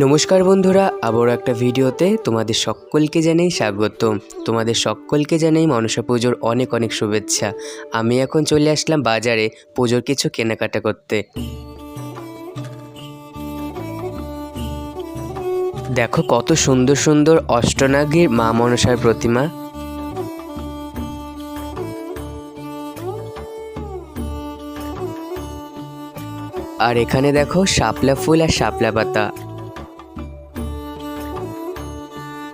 নমস্কার বন্ধুরা, আবারও একটা ভিডিওতে তোমাদের সকলকে জানাই স্বাগত তোমাদের সকলকে জানাই মনসা পুজোর অনেক অনেক শুভেচ্ছা। আমি এখন চলে আসলাম বাজারে পুজোর কিছু কেনাকাটা করতে। দেখো কত সুন্দর সুন্দর অষ্টনাগীর মা মনসার প্রতিমা। আর এখানে দেখো শাপলা ফুল আর শাপলা পাতা।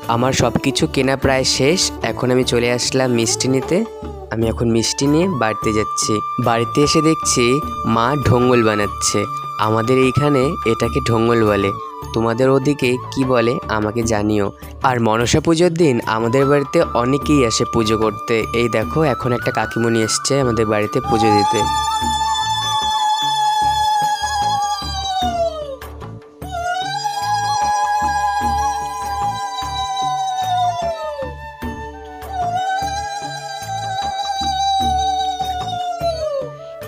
আমার সব কিছু কেনা প্রায় শেষ। এখন আমি চলে আসলাম মিষ্টি নিতে। আমি এখন মিষ্টি নিয়ে বাড়িতে যাচ্ছি। বাড়িতে এসে দেখছি মা ঢোঙ্গল বানাচ্ছে। আমাদের এইখানে এটাকে ঢোঙ্গল বলে। তোমাদের ওদিকে কি বলে আমাকে জানিও। আর মনসা পুজোর দিন আমাদের বাড়িতে অনেকেই আসে পুজো করতে। এই দেখো, এখন একটা কাকিমণি এসছে আমাদের বাড়িতে পুজো দিতে।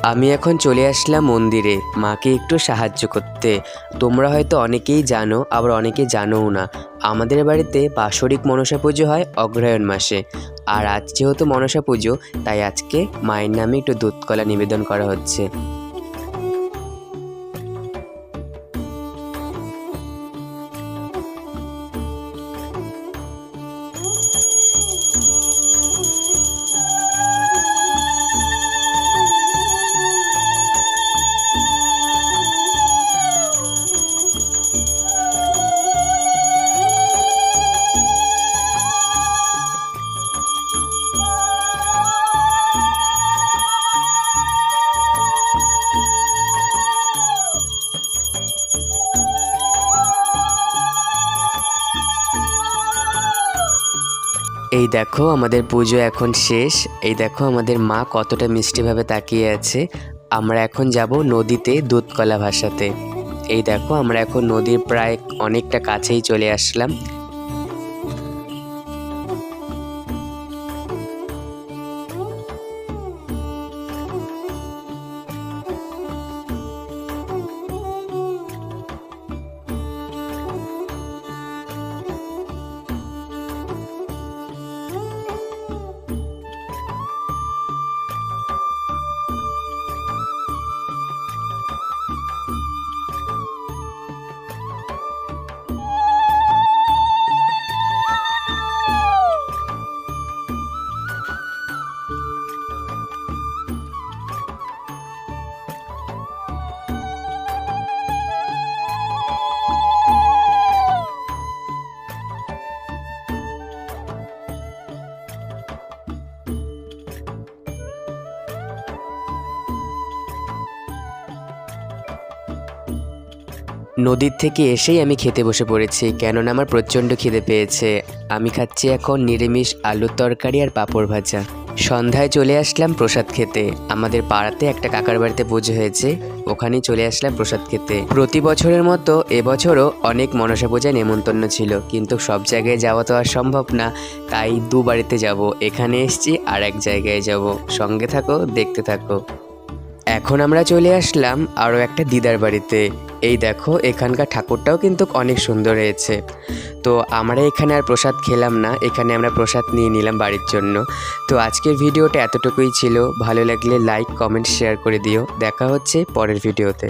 আমি এখন চলে আসলাম মন্দিরে, মাকে একটু সাহায্য করতে। তোমরা হয়তো অনেকেই জানো, আবার অনেকে জানোও না। আমাদের বাড়িতে বাৎসরিক মনসা পুজো হয় অগ্রহায়ণ মাসে। আর আজ যেহেতু মনসা পুজো, তাই আজকে মায়ের নামে একটু দুধকলা নিবেদন করা হচ্ছে। এই দেখো আমাদের পুজো এখন শেষ। এই দেখো আমাদের মা কতটা মিষ্টিভাবে তাকিয়ে আছে। আমরা এখন যাব নদীতে দুধকলা ভাষাতে ভাসাতে। এই দেখো আমরা এখন নদীর প্রায় অনেকটা কাছেই চলে আসলাম। নদীর থেকে এসেই আমি খেতে বসে পড়েছি, কেননা আমার প্রচণ্ড খিদে পেয়েছে। আমি খাচ্ছি এখন নিরামিষ আলুর তরকারি আর পাঁপড় ভাজা। সন্ধ্যায় চলে আসলাম প্রসাদ খেতে। আমাদের পাড়াতে একটা কাকার বাড়িতে পুজো হয়েছে, ওখানেই চলে আসলাম প্রসাদ খেতে। প্রতি বছরের মতো এবছরও অনেক মনসা পূজায় নেমন্তন্ন ছিল, কিন্তু সব জায়গায় যাওয়া তো আর সম্ভব না, তাই দু বাড়িতে যাব, এখানে এসছি আর এক জায়গায় যাব। সঙ্গে থাকো, দেখতে থাকো। এখন আমরা চলে আসলাম আরও একটা দিদার বাড়িতে। এই দেখো, এখানকার ঠাকুরটাও কিন্তু অনেক সুন্দর হয়েছে। তো আমরা এখানে আর প্রসাদ খেলাম না, এখানে আমরা প্রসাদ নিয়ে নিলাম বাড়ির জন্য। তো আজকের ভিডিওটা এতটুকুই ছিল। ভালো লাগলে লাইক কমেন্ট শেয়ার করে দিও। দেখা হচ্ছে পরের ভিডিওতে।